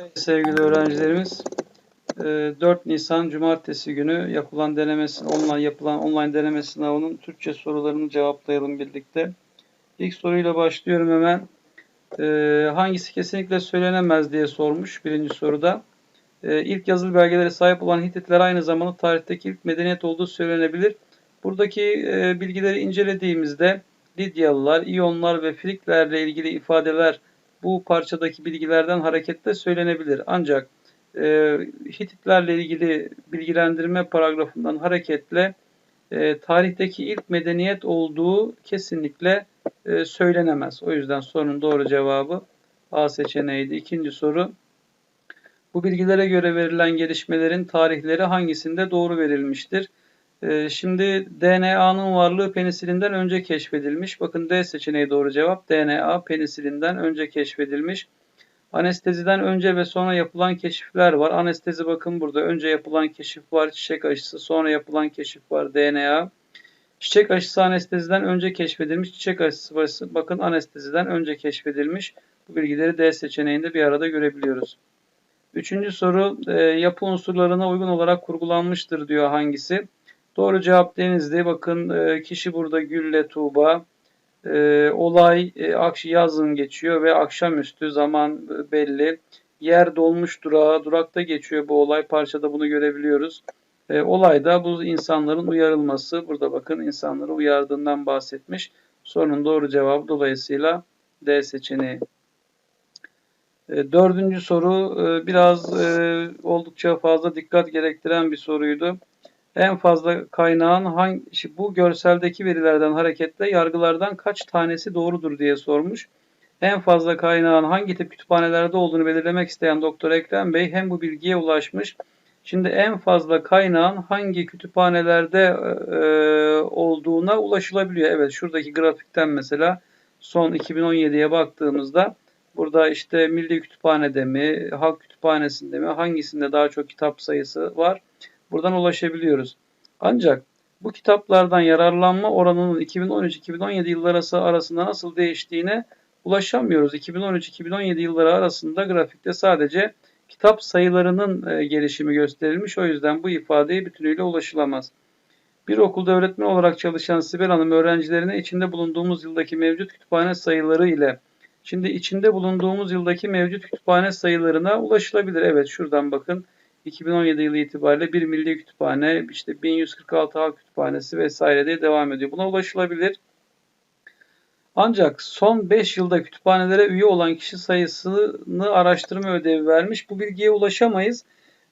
Evet, sevgili öğrencilerimiz, e, 4 Nisan Cumartesi günü yapılan denemesi, online yapılan online deneme sınavının Türkçe sorularını cevaplayalım birlikte. İlk soruyla başlıyorum hemen. E, hangisi kesinlikle söylenemez diye sormuş birinci soruda. E, ilk yazılı belgelere sahip olan Hititler aynı zamanda tarihteki ilk medeniyet olduğu söylenebilir. Buradaki e, bilgileri incelediğimizde Lidyalılar, İyonlar ve Friklerle ilgili ifadeler bu parçadaki bilgilerden hareketle söylenebilir. Ancak e, Hititlerle ilgili bilgilendirme paragrafından hareketle e, tarihteki ilk medeniyet olduğu kesinlikle e, söylenemez. O yüzden sorunun doğru cevabı A seçeneğiydi. İkinci soru. Bu bilgilere göre verilen gelişmelerin tarihleri hangisinde doğru verilmiştir? Ee, şimdi DNA'nın varlığı penisilinden önce keşfedilmiş. Bakın D seçeneği doğru cevap. DNA penisilinden önce keşfedilmiş. Anesteziden önce ve sonra yapılan keşifler var. Anestezi bakın burada. Önce yapılan keşif var. Çiçek aşısı. Sonra yapılan keşif var. DNA. Çiçek aşısı anesteziden önce keşfedilmiş. Çiçek aşısı bakın anesteziden önce keşfedilmiş. Bu bilgileri D seçeneğinde bir arada görebiliyoruz. Üçüncü soru e, yapı unsurlarına uygun olarak kurgulanmıştır diyor hangisi? Doğru cevap Denizli. Bakın e, kişi burada Gülle Tuğba. E, olay e, yazın geçiyor ve akşamüstü zaman belli. Yer dolmuş durağa, durakta geçiyor bu olay. Parçada bunu görebiliyoruz. E, olayda bu insanların uyarılması. Burada bakın insanları uyardığından bahsetmiş. Sorunun doğru cevabı dolayısıyla D seçeneği. E, dördüncü soru e, biraz e, oldukça fazla dikkat gerektiren bir soruydu en fazla kaynağın hangi, bu görseldeki verilerden hareketle yargılardan kaç tanesi doğrudur diye sormuş. En fazla kaynağın hangi tip kütüphanelerde olduğunu belirlemek isteyen Doktor Ekrem Bey hem bu bilgiye ulaşmış. Şimdi en fazla kaynağın hangi kütüphanelerde e, olduğuna ulaşılabiliyor. Evet şuradaki grafikten mesela son 2017'ye baktığımızda burada işte Milli Kütüphane'de mi, Halk Kütüphanesi'nde mi hangisinde daha çok kitap sayısı var buradan ulaşabiliyoruz. Ancak bu kitaplardan yararlanma oranının 2013-2017 yılları arasında nasıl değiştiğine ulaşamıyoruz. 2013-2017 yılları arasında grafikte sadece kitap sayılarının e, gelişimi gösterilmiş. O yüzden bu ifadeye bütünüyle ulaşılamaz. Bir okulda öğretmen olarak çalışan Sibel Hanım öğrencilerine içinde bulunduğumuz yıldaki mevcut kütüphane sayıları ile şimdi içinde bulunduğumuz yıldaki mevcut kütüphane sayılarına ulaşılabilir. Evet şuradan bakın 2017 yılı itibariyle bir milli kütüphane, işte 1146 halk kütüphanesi vesaire diye devam ediyor. Buna ulaşılabilir. Ancak son 5 yılda kütüphanelere üye olan kişi sayısını araştırma ödevi vermiş. Bu bilgiye ulaşamayız.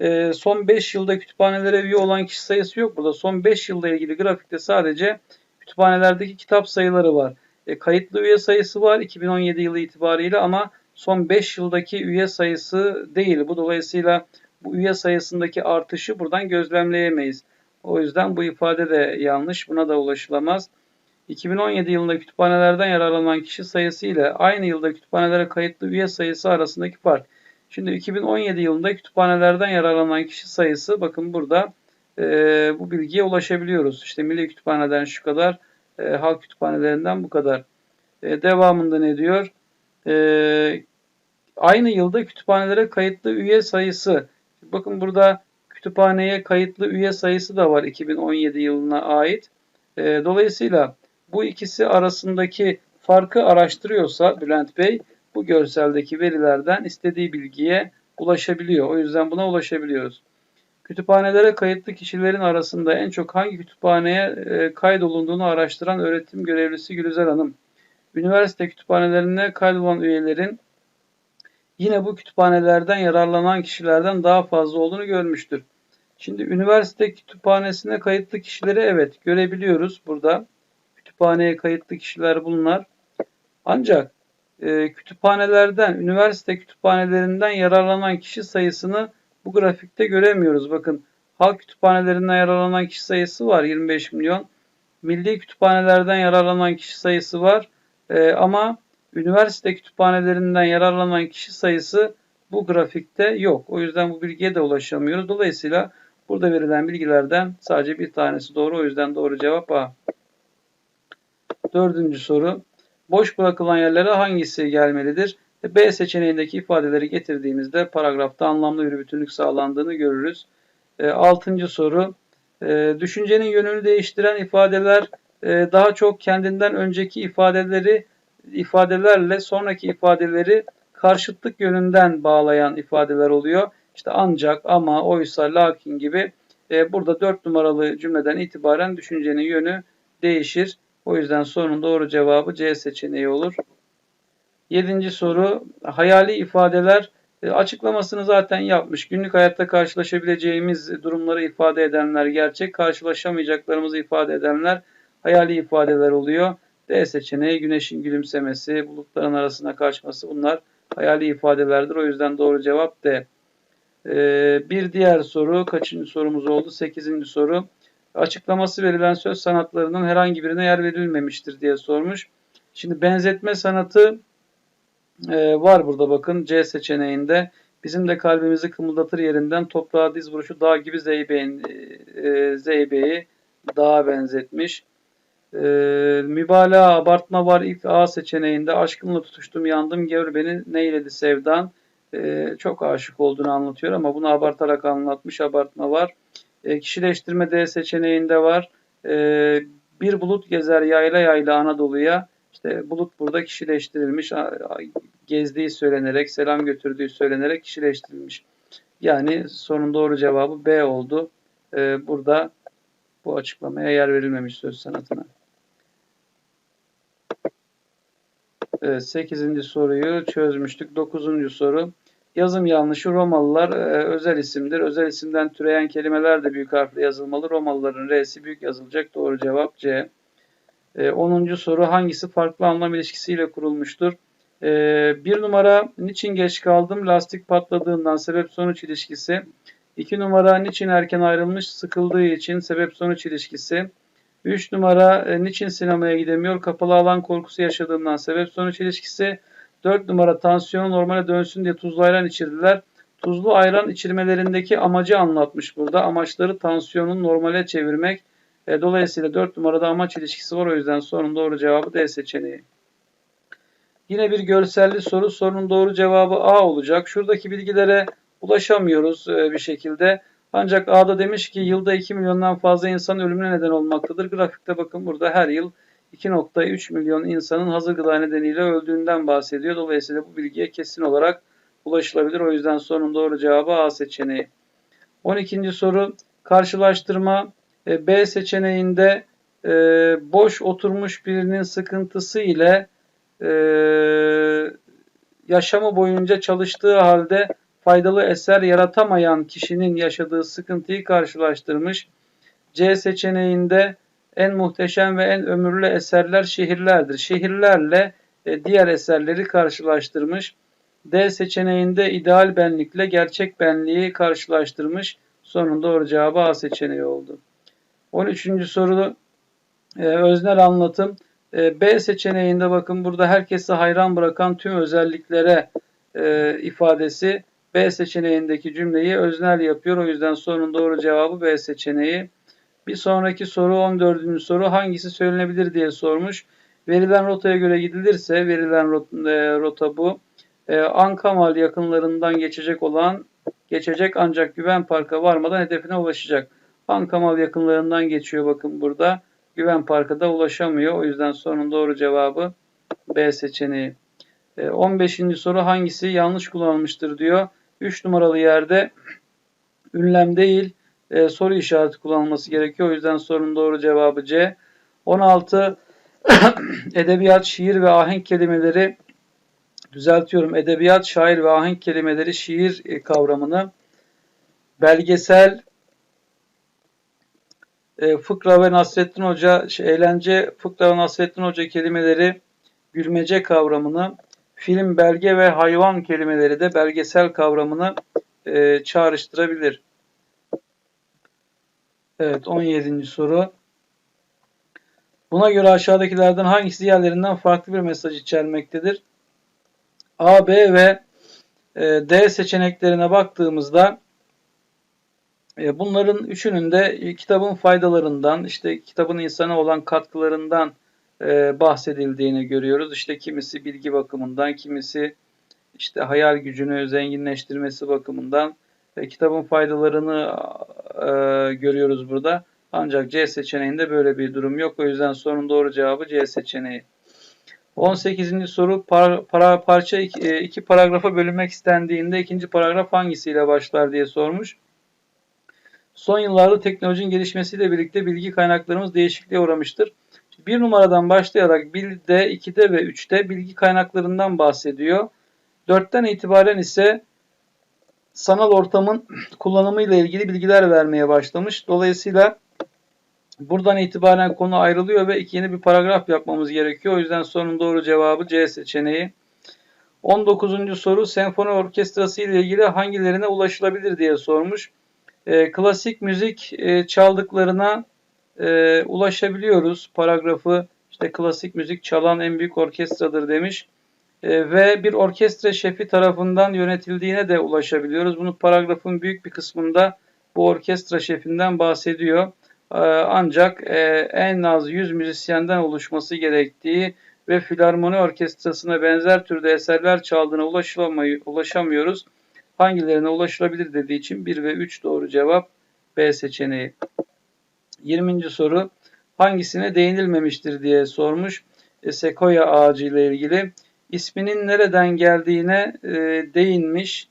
Ee, son 5 yılda kütüphanelere üye olan kişi sayısı yok burada. Son 5 yılda ilgili grafikte sadece kütüphanelerdeki kitap sayıları var. E, kayıtlı üye sayısı var 2017 yılı itibariyle ama son 5 yıldaki üye sayısı değil. Bu dolayısıyla bu üye sayısındaki artışı buradan gözlemleyemeyiz. O yüzden bu ifade de yanlış. Buna da ulaşılamaz. 2017 yılında kütüphanelerden yararlanan kişi sayısı ile aynı yılda kütüphanelere kayıtlı üye sayısı arasındaki fark. Şimdi 2017 yılında kütüphanelerden yararlanan kişi sayısı bakın burada e, bu bilgiye ulaşabiliyoruz. İşte Milli Kütüphane'den şu kadar, e, halk kütüphanelerinden bu kadar. E, devamında ne diyor? E, aynı yılda kütüphanelere kayıtlı üye sayısı Bakın burada kütüphaneye kayıtlı üye sayısı da var 2017 yılına ait. E, dolayısıyla bu ikisi arasındaki farkı araştırıyorsa Bülent Bey bu görseldeki verilerden istediği bilgiye ulaşabiliyor. O yüzden buna ulaşabiliyoruz. Kütüphanelere kayıtlı kişilerin arasında en çok hangi kütüphaneye e, kaydolunduğunu araştıran öğretim görevlisi Gülüzer Hanım. Üniversite kütüphanelerine kaydolan üyelerin yine bu kütüphanelerden yararlanan kişilerden daha fazla olduğunu görmüştür. Şimdi üniversite kütüphanesine kayıtlı kişileri evet görebiliyoruz burada. Kütüphaneye kayıtlı kişiler bunlar. Ancak e, kütüphanelerden, üniversite kütüphanelerinden yararlanan kişi sayısını bu grafikte göremiyoruz. Bakın halk kütüphanelerinden yararlanan kişi sayısı var 25 milyon. Milli kütüphanelerden yararlanan kişi sayısı var. E, ama üniversite kütüphanelerinden yararlanan kişi sayısı bu grafikte yok. O yüzden bu bilgiye de ulaşamıyoruz. Dolayısıyla burada verilen bilgilerden sadece bir tanesi doğru. O yüzden doğru cevap A. Dördüncü soru. Boş bırakılan yerlere hangisi gelmelidir? B seçeneğindeki ifadeleri getirdiğimizde paragrafta anlamlı bir bütünlük sağlandığını görürüz. E, altıncı soru. E, düşüncenin yönünü değiştiren ifadeler e, daha çok kendinden önceki ifadeleri ifadelerle sonraki ifadeleri karşıtlık yönünden bağlayan ifadeler oluyor. İşte ancak, ama, oysa, lakin gibi e, burada 4 numaralı cümleden itibaren düşüncenin yönü değişir. O yüzden sorunun doğru cevabı C seçeneği olur. Yedinci soru hayali ifadeler e, açıklamasını zaten yapmış. Günlük hayatta karşılaşabileceğimiz durumları ifade edenler gerçek, karşılaşamayacaklarımızı ifade edenler hayali ifadeler oluyor. D seçeneği güneşin gülümsemesi, bulutların arasına kaçması bunlar hayali ifadelerdir. O yüzden doğru cevap D. Ee, bir diğer soru, kaçıncı sorumuz oldu? Sekizinci soru. Açıklaması verilen söz sanatlarının herhangi birine yer verilmemiştir diye sormuş. Şimdi benzetme sanatı e, var burada bakın C seçeneğinde. Bizim de kalbimizi kımıldatır yerinden toprağa diz vuruşu dağ gibi zeybeğin, e, zeybeği dağa benzetmiş. E, mübalağa, abartma var ilk A seçeneğinde. Aşkımla tutuştum, yandım, gör beni neyledi sevdan. E, çok aşık olduğunu anlatıyor ama bunu abartarak anlatmış. Abartma var. E, kişileştirme D seçeneğinde var. E, bir bulut gezer yayla yayla Anadolu'ya. İşte bulut burada kişileştirilmiş. Gezdiği söylenerek, selam götürdüğü söylenerek kişileştirilmiş. Yani sorunun doğru cevabı B oldu. E, burada bu açıklamaya yer verilmemiş söz sanatına. Evet, 8. soruyu çözmüştük. 9. soru. Yazım yanlışı Romalılar e, özel isimdir. Özel isimden türeyen kelimeler de büyük harfle yazılmalı. Romalıların R'si büyük yazılacak. Doğru cevap C. E, 10. soru hangisi farklı anlam ilişkisiyle kurulmuştur? E, bir numara niçin geç kaldım? Lastik patladığından sebep sonuç ilişkisi. 2 numara niçin erken ayrılmış? Sıkıldığı için sebep sonuç ilişkisi. 3 numara e, niçin sinemaya gidemiyor? Kapalı alan korkusu yaşadığından sebep sonuç ilişkisi. 4 numara tansiyonu normale dönsün diye tuzlu ayran içirdiler. Tuzlu ayran içirmelerindeki amacı anlatmış burada. Amaçları tansiyonun normale çevirmek. E, dolayısıyla 4 numarada amaç ilişkisi var. O yüzden sorunun doğru cevabı D seçeneği. Yine bir görselli soru. Sorunun doğru cevabı A olacak. Şuradaki bilgilere ulaşamıyoruz e, bir şekilde. Ancak A'da demiş ki yılda 2 milyondan fazla insan ölümüne neden olmaktadır. Grafikte bakın burada her yıl 2.3 milyon insanın hazır gıda nedeniyle öldüğünden bahsediyor. Dolayısıyla bu bilgiye kesin olarak ulaşılabilir. O yüzden sorunun doğru cevabı A seçeneği. 12. soru karşılaştırma e, B seçeneğinde e, boş oturmuş birinin sıkıntısı ile e, yaşamı boyunca çalıştığı halde faydalı eser yaratamayan kişinin yaşadığı sıkıntıyı karşılaştırmış. C seçeneğinde en muhteşem ve en ömürlü eserler şehirlerdir. Şehirlerle e, diğer eserleri karşılaştırmış. D seçeneğinde ideal benlikle gerçek benliği karşılaştırmış. Sonunda doğru cevabı A seçeneği oldu. 13. soru e, öznel anlatım. E, B seçeneğinde bakın burada herkesi hayran bırakan tüm özelliklere e, ifadesi B seçeneğindeki cümleyi öznel yapıyor. O yüzden sorunun doğru cevabı B seçeneği. Bir sonraki soru 14. soru hangisi söylenebilir diye sormuş. Verilen rotaya göre gidilirse verilen e, rota bu. Ee, Ankamal yakınlarından geçecek olan geçecek ancak Güven Park'a varmadan hedefine ulaşacak. Ankamal yakınlarından geçiyor bakın burada. Güven Park'a da ulaşamıyor. O yüzden sorunun doğru cevabı B seçeneği. 15. Ee, soru hangisi yanlış kullanılmıştır diyor. 3 numaralı yerde ünlem değil e, soru işareti kullanılması gerekiyor. O yüzden sorunun doğru cevabı C. 16 edebiyat, şiir ve ahenk kelimeleri düzeltiyorum. Edebiyat, şair ve ahenk kelimeleri şiir e, kavramını belgesel, e, fıkra ve Nasrettin Hoca, şey, eğlence, fıkra ve Nasrettin Hoca kelimeleri gülmece kavramını, film, belge ve hayvan kelimeleri de belgesel kavramını e, çağrıştırabilir. Evet 17. soru. Buna göre aşağıdakilerden hangisi diğerlerinden farklı bir mesaj içermektedir? A, B ve e, D seçeneklerine baktığımızda e, bunların üçünün de kitabın faydalarından, işte kitabın insana olan katkılarından e, bahsedildiğini görüyoruz. İşte kimisi bilgi bakımından, kimisi işte hayal gücünü zenginleştirmesi bakımından ve kitabın faydalarını e, görüyoruz burada. Ancak C seçeneğinde böyle bir durum yok. O yüzden sorunun doğru cevabı C seçeneği. 18. soru par, para, parça iki, e, iki paragrafa bölünmek istendiğinde ikinci paragraf hangisiyle başlar diye sormuş. Son yıllarda teknolojinin gelişmesiyle birlikte bilgi kaynaklarımız değişikliğe uğramıştır. Bir numaradan başlayarak 1'de, 2'de ve 3'te bilgi kaynaklarından bahsediyor. 4'ten itibaren ise sanal ortamın kullanımıyla ilgili bilgiler vermeye başlamış. Dolayısıyla buradan itibaren konu ayrılıyor ve yeni bir paragraf yapmamız gerekiyor. O yüzden sorunun doğru cevabı C seçeneği. 19. soru senfoni orkestrası ile ilgili hangilerine ulaşılabilir diye sormuş. E, klasik müzik e, çaldıklarına e, ulaşabiliyoruz. Paragrafı işte klasik müzik çalan en büyük orkestradır demiş. E, ve bir orkestra şefi tarafından yönetildiğine de ulaşabiliyoruz. Bunu paragrafın büyük bir kısmında bu orkestra şefinden bahsediyor. E, ancak e, en az 100 müzisyenden oluşması gerektiği ve filarmoni orkestrasına benzer türde eserler çaldığına ulaşamıyoruz. Hangilerine ulaşılabilir dediği için 1 ve 3 doğru cevap B seçeneği. 20. soru hangisine değinilmemiştir diye sormuş. E, Sekoya ağacı ile ilgili isminin nereden geldiğine e, değinmiş.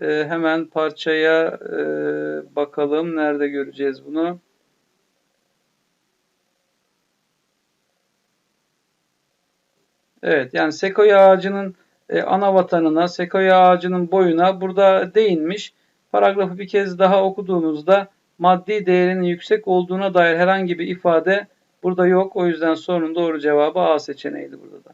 E, hemen parçaya e, bakalım. Nerede göreceğiz bunu? Evet yani sekoya ağacının e, ana vatanına, sekoya ağacının boyuna burada değinmiş. Paragrafı bir kez daha okuduğunuzda maddi değerinin yüksek olduğuna dair herhangi bir ifade burada yok. O yüzden sorunun doğru cevabı A seçeneğiydi burada da.